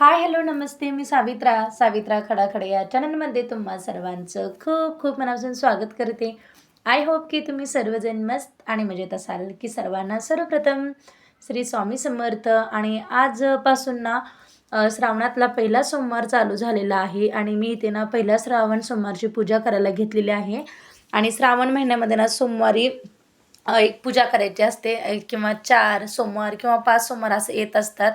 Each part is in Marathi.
हाय हॅलो नमस्ते मी सावित्रा सावित्रा खडाखडे. या चॅनलमध्ये तुम्हा सर्वांचं खूप खूप मनापासून स्वागत करते. आय होप की तुम्ही सर्वजण मस्त आणि मजेत असाल की सर्वांना सर्वप्रथम श्री स्वामी समर्थ. आणि आजपासून ना श्रावणातला पहिला सोमवार चालू झालेला आहे आणि मी इथे ना पहिला श्रावण सोमवारची पूजा करायला घेतलेली आहे. आणि श्रावण महिन्यामध्ये ना सोमवारी एक पूजा करायची असते एक किंवा चार सोमवार किंवा पाच सोमवार असं येत असतात.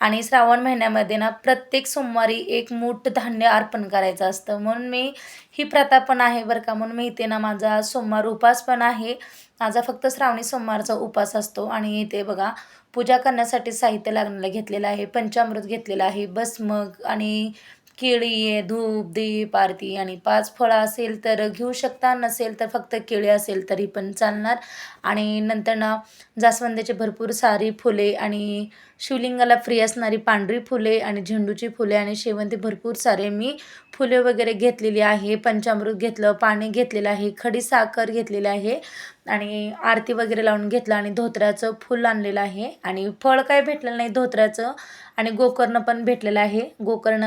आणि श्रावण महिन्यामध्ये ना प्रत्येक सोमवारी एक मूठ धान्य अर्पण करायचं असतं. म्हणून मी ही प्रथा पण आहे बरं का. म्हणून मी इथे ना माझा सोमवार उपास पण आहे. माझा फक्त श्रावणी सोमवारचा उपास असतो. आणि इथे बघा पूजा करण्यासाठी साहित्य लागणारं घेतलेलं आहे पंचामृत घेतलेलं आहे बसमग आणि केळी आहे धूप दीप आरती आणि पाच फळं असेल तर घेऊ शकता नसेल तर फक्त केळी असेल तरी पण चालणार. आणि नंतर ना जास्वंदाचे भरपूर सारी फुले आणि शिवलिंगाला फ्री असणारी पांढरी फुले आणि झेंडूची फुले आणि शेवंती भरपूर सारे मी फुले वगैरे घेतलेली आहे पंचामृत घेतलं पाणी घेतलेलं आहे खडी साखर घेतलेली आहे आणि आरती वगैरे लावून घेतलं आणि धोत्र्याचं फुल आणलेलं आहे आणि फळ काय भेटलेलं नाही धोत्र्याचं आणि गोकर्ण पण भेटलेलं आहे. गोकर्ण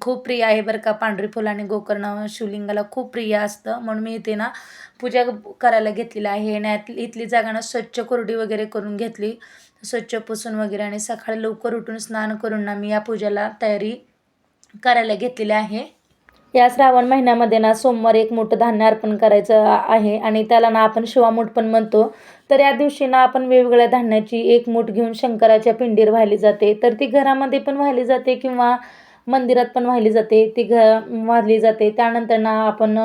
खूप प्रिय आहे बरं का पांढरी फुलं आणि गोकर्ण शिवलिंगाला खूप प्रिय असतं म्हणून मी इथे ना पूजा करायला घेतलेलं आहे आणि इथली जागा ना स्वच्छ कोरडी वगैरे करून घेतली. स्वच्छ पुसून वगैरे आणि सकाळी लवकर उठून स्नान करून ना मी या पूजेला तयारी करायला घेतलेली आहे. या श्रावण महिन्यामध्ये ना सोमवार एक मोठं धान्य अर्पण करायचं आहे आणि त्याला ना आपण शिवामूठ पण म्हणतो. तर या दिवशी ना आपण वेगवेगळ्या धान्याची एक मूठ घेऊन शंकराच्या पिंडीर वाहिली जाते. तर ती घरामध्ये पण वाहिली जाते किंवा मंदिरात पण वाहिली जाते ती घ वाहिली जाते. त्यानंतर ना आपण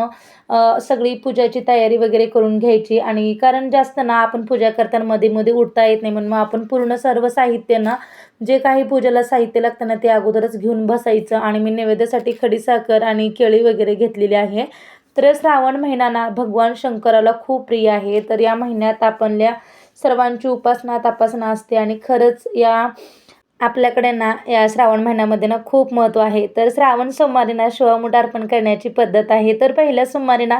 सगळी पूजाची तयारी वगैरे करून घ्यायची आणि कारण जास्त ना आपण पूजा करताना मध्ये मध्ये उठता येत नाही म्हणून मग आपण पूर्ण सर्व साहित्य ना जे काही पूजेला साहित्य लागतं ना ते अगोदरच घेऊन बसायचं आणि मी नैवेद्यासाठी खडीसाखर आणि केळी वगैरे घेतलेली आहे. तर श्रावण महिना ना भगवान शंकराला खूप प्रिय आहे. तर या महिन्यात आपल्या सर्वांची उपासना तपासना असते आणि खरंच या आपल्याकडे ना या श्रावण महिन्यामध्ये ना खूप महत्त्व आहे. तर श्रावण सोमवारी ना शिवामूठ अर्पण करण्याची पद्धत आहे. तर पहिल्या सोमवारी ना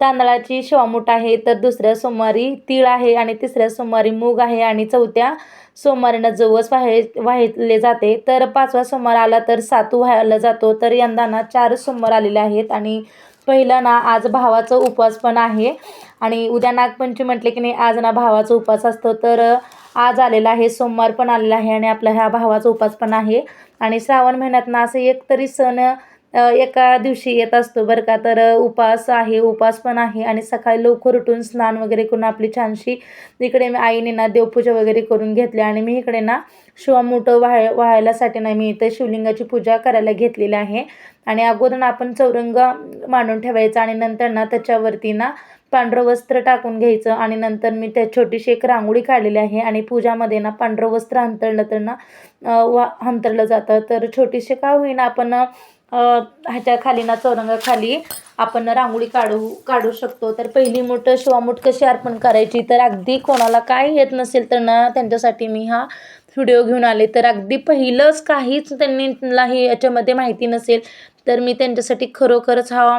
तांदळाची शिवामूठ आहे तर दुसऱ्या सोमवारी तीळ आहे आणि तिसऱ्या सोमवारी मूग आहे आणि चौथ्या सोमवारी ना जवस वाहे वाहिले जाते. तर पाचवा सोमवार आला तर सातू व्हायला जातो. तर यंदा ना चार सोमवार आलेले आहेत आणि पहिला ना आज भावाचा उपवास पण आहे. आणि उद्या नागपंचमी म्हटले की नाही आज ना भावाचा उपवास असतो. तर आज आलेला आहे सोमवार पण आलेला आहे आणि आपला ह्या भावाचा उपास पण आहे. आणि श्रावण महिन्यात ना असं एक तरी सण एका दिवशी येत असतो बरं का. तर उपास आहे उपास पण आहे. आणि सकाळी लवकर उठून स्नान वगैरे करून आपली छानशी इकडे मी आईने ना देवपूजा वगैरे करून घेतली. आणि मी इकडे ना शिवामूठ वाह वाहायलासाठी ना मी इथे शिवलिंगाची पूजा करायला घेतलेली आहे. आणि अगोदर ना आपण चौरंग मांडून ठेवायचा आणि नंतर ना त्याच्यावरती ना पांढरं वस्त्र टाकून घ्यायचं. आणि नंतर मी त्या छोटीशी एक रांगोळी काढलेली आहे. आणि पूजामध्ये ना पांढरं वस्त्र अंतरलं तर ना वा अंतरलं जातं. तर छोटीशी का होईना आपण ह्याच्या खाली ना चौरंगाखाली आपण रांगोळी काढू काढू शकतो. तर पहिली मूठ शिवामूठ कशी अर्पण करायची? तर अगदी कोणाला काय येत नसेल तर ना त्यांच्यासाठी मी हा व्हिडिओ घेऊन आले. तर अगदी पहिलंच काहीच त्यांनीलाही याच्यामध्ये माहिती नसेल तर मी त्यांच्यासाठी खरोखरच हा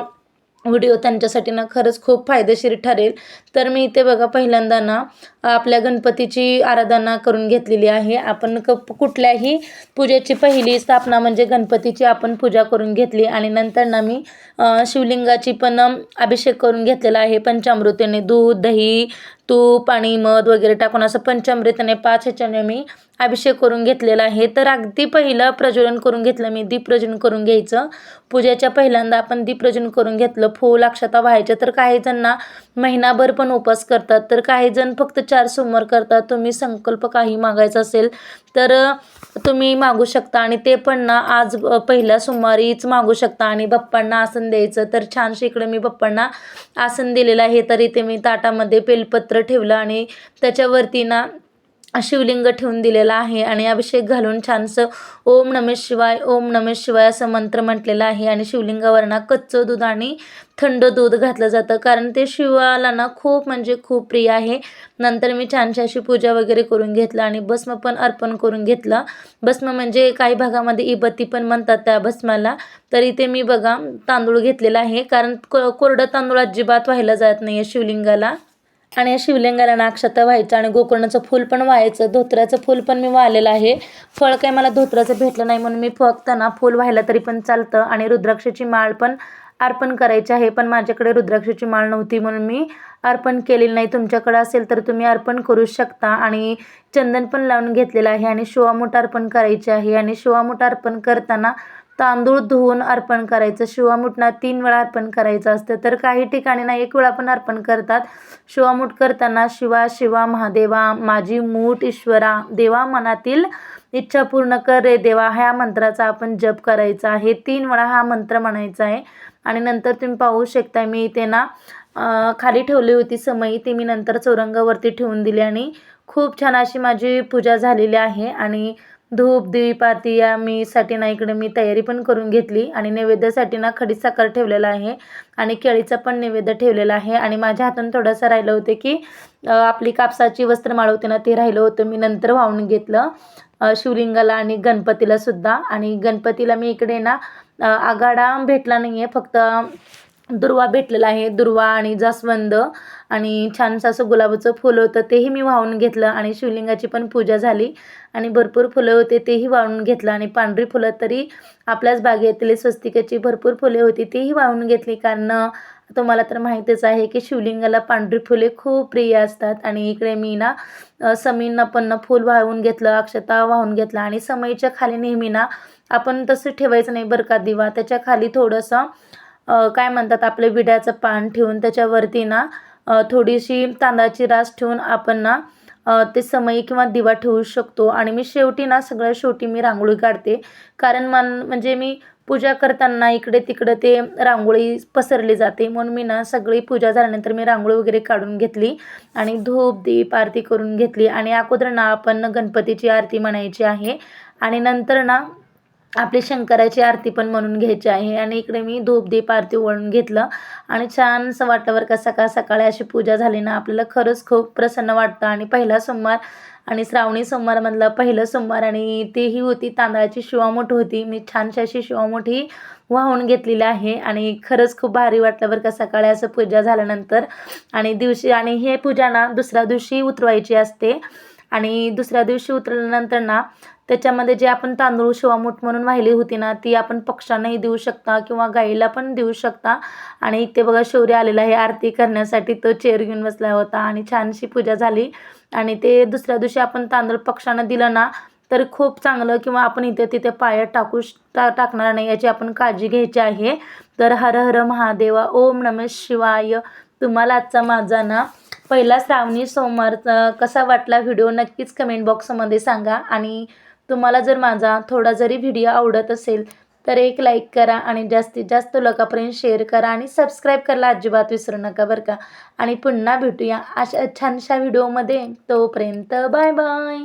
व्हिडिओ त्यांच्यासाठी ना खरंच खूप फायदेशीर ठरेल. तर मी इथे बघा पहिल्यांदा ना आपल्या गणपतीची आराधना करून घेतलेली आहे. आपण क कुठल्याही पूजेची पहिली स्थापना म्हणजे गणपतीची आपण पूजा करून घेतली आणि नंतर ना मी शिवलिंगाची पण अभिषेक करून घेतलेला आहे. पंचामृतीने दूध दही तूप आणि मध वगैरे टाकून असं पंचामृताने पाच ह्याच्याने मी अभिषेक करून घेतलेला आहे. तर अगदी पहिलं प्रज्वलन करून घेतलं मी. दीप प्रज्वलन करून घ्यायचं. पूजेच्या पहिल्यांदा आपण दीप प्रज्वलन करून घेतलं. फूल अक्षता व्हायच्या. तर काही जणांना महिनाभर पण उपास करतात. तर काही जण फक्त चार सोमवार करतात. तुम्ही संकल्प काही मागायचा असेल तर तुम्ही मागू शकता. आणि ते पण ना आज पहिल्या सोमवारीच मागू शकता. आणि बाप्पांना आसन द्यायचं. तर छानशी इकडे मी बाप्पांना आसन दिलेलं आहे. तर इथे मी ताटामध्ये बेलपत्र ठेवलं. आणि त्याच्यावरती ना शिवलिंग ठेवून दिलेला आहे आणि अभिषेक घालून छानसं ओम नमे शिवाय ओम नमे शिवाय असं मंत्र म्हटलेलं आहे. आणि शिवलिंगावरना कच्चं दूध आणि थंड दूध घातलं जातं. कारण ते शिवाला ना खूप म्हणजे खूप प्रिय आहे. नंतर मी छानशी अशी पूजा वगैरे करून घेतलं आणि भस्म पण अर्पण करून घेतलं. भस्म म्हणजे काही भागामध्ये इबत्ती पण म्हणतात त्या भस्माला. तर इथे मी बघा तांदूळ घेतलेला आहे. कारण को कोरडं तांदूळ अजिबात व्हायला जात नाही आहे शिवलिंगाला. आणि या शिवलिंगाला नाक्षता व्हायचं आणि गोकर्णाचं फूल पण व्हायचं. धोत्राचं फूल पण मी वाहिलेलं आहे. फळ काही मला धोत्राचं भेटलं नाही म्हणून मी फक्त ना फूल व्हायला तरी पण चालतं आणि रुद्राक्षाची माळ पण अर्पण करायची आहे. पण माझ्याकडे रुद्राक्षाची माळ नव्हती म्हणून मी अर्पण केलेली नाही. तुमच्याकडे असेल तर तुम्ही अर्पण करू शकता. आणि चंदन पण लावून घेतलेलं आहे आणि शिवामूठ अर्पण करायचे आहे. आणि शिवामूठ अर्पण करताना तांदूळ धुवून अर्पण करायचं शिवामुठना तीन वेळा अर्पण करायचं असतं. तर काही ठिकाणी ना एक वेळा पण अर्पण करतात. शिवामूठ करताना शिवा शिवा महादेवा माझी मूठ ईश्वरा देवा मनातील इच्छा पूर्ण कर रे देवा ह्या मंत्राचा आपण जप करायचा आहे. तीन वेळा हा मंत्र म्हणायचा आहे. आणि नंतर तुम्ही पाहू शकता मी इथे ना खाली ठेवली होती समई ती मी नंतर चौरंगावरती ठेवून दिली आणि खूप छान अशी माझी पूजा झालेली आहे. आणि धूप दीप पाती या मी साठी ना इकडे मी तयारी पण करून घेतली आणि नैवेद्यासाठी ना खडी साखर ठेवलेला आहे आणि केळीचा पण नैवेद्य ठेवलेला आहे. आणि माझ्या हातून थोडंसं राहिलं होतं की आपली कापसाची वस्त्रमाळ होती ना ते राहिलं होतं. मी नंतर वाहून घेतलं शिवलिंगाला आणि गणपतीला सुद्धा. आणि गणपतीला मी इकडे ना आघाडा भेटला नाही आहे फक्त दुर्वा भेटलेला आहे. दुर्वा आणि जास्वंद आणि छानसं असं गुलाबाचं फुलं होतं तेही मी वाहून घेतलं आणि शिवलिंगाची पण पूजा झाली. आणि भरपूर फुलं होते तेही वाहून घेतलं. आणि पांढरी फुलं तरी आपल्याच बागेतली स्वस्तिकाची भरपूर फुले होती तेही वाहून घेतली. कारण तुम्हाला तर माहितीच आहे की शिवलिंगाला पांढरी फुले खूप प्रिय असतात. आणि इकडे मी ना समींना पण ना फूल वाहून घेतलं अक्षता वाहून घेतलं. आणि समईच्या खाली नेहमी ना आपण तसं ठेवायचं नाही बरं का दिवा. त्याच्याखाली थोडंसं काय म्हणतात आपलं विड्याचं पान ठेवून त्याच्यावरती ना थोडीशी तांदळाची रास ठेवून आपण ना ते समयी किंवा दिवा ठेवू शकतो. आणि मी शेवटी ना सगळ्या शेवटी मी रांगोळी काढते. कारण मन म्हणजे मी पूजा करताना इकडे तिकडे ते रांगोळी पसरली जाते. म्हणून मी ना सगळी पूजा झाल्यानंतर मी रांगोळी वगैरे काढून घेतली आणि धूप दीप आरती करून घेतली. आणि अगोदर ना आपण गणपतीची आरती म्हणायची आहे. आणि नंतर ना आपली शंकराची आरती पण म्हणून घ्यायची आहे. आणि इकडे मी धूप दीप आरती वळून घेतलं. आणि छानसं वाटलं का सकाळ सकाळी अशी पूजा झाली ना आपल्याला खरंच खूप प्रसन्न वाटतं. आणि पहिला सोमवार आणि श्रावणी सोमवारमधला पहिलं सोमवार आणि तीही होती तांदळाची शिवामूठ होती. मी छानशी अशी शिवामूठ ही वाहून घेतलेली आहे. आणि खरंच खूप भारी वाटलं बरं का सकाळी असं पूजा झाल्यानंतर. आणि दिवशी आणि हे पूजा ना दुसऱ्या दिवशी उतरवायची असते. आणि दुसऱ्या दिवशी उतरल्यानंतर ना त्याच्यामध्ये जे आपण तांदूळ शिवामूठ म्हणून वाहिली होती ना ती आपण पक्ष्यांनाही देऊ शकता किंवा गाईला पण देऊ शकता. आणि इथे बघा शौर्य आलेला आहे आरती करण्यासाठी तो चेअर घेऊन बसला होता आणि छानशी पूजा झाली. आणि ते दुसऱ्या दिवशी आपण तांदूळ पक्ष्यांना दिलं ना तर खूप चांगलं किंवा आपण इथे तिथे पायात टाकू श- टा टाकणार नाही याची आपण काळजी घ्यायची आहे. तर हर हर महादेवा ओम नम शिवाय. तुम्हाला आजचा माझा ना पहिला श्रावणी सोमवारचा कसा वाटला व्हिडिओ नक्कीच कमेंट बॉक्समध्ये सांगा. आणि तुम्हाला जर माझा थोडा जरी व्हिडिओ आवडत असेल तर एक लाईक करा आणि जास्तीत जास्त लोकांपर्यंत शेअर करा आणि सबस्क्राईब करायला अजिबात विसरू नका बरं का. आणि पुन्हा भेटूया अशा छानशा व्हिडिओमध्ये तोपर्यंत बाय बाय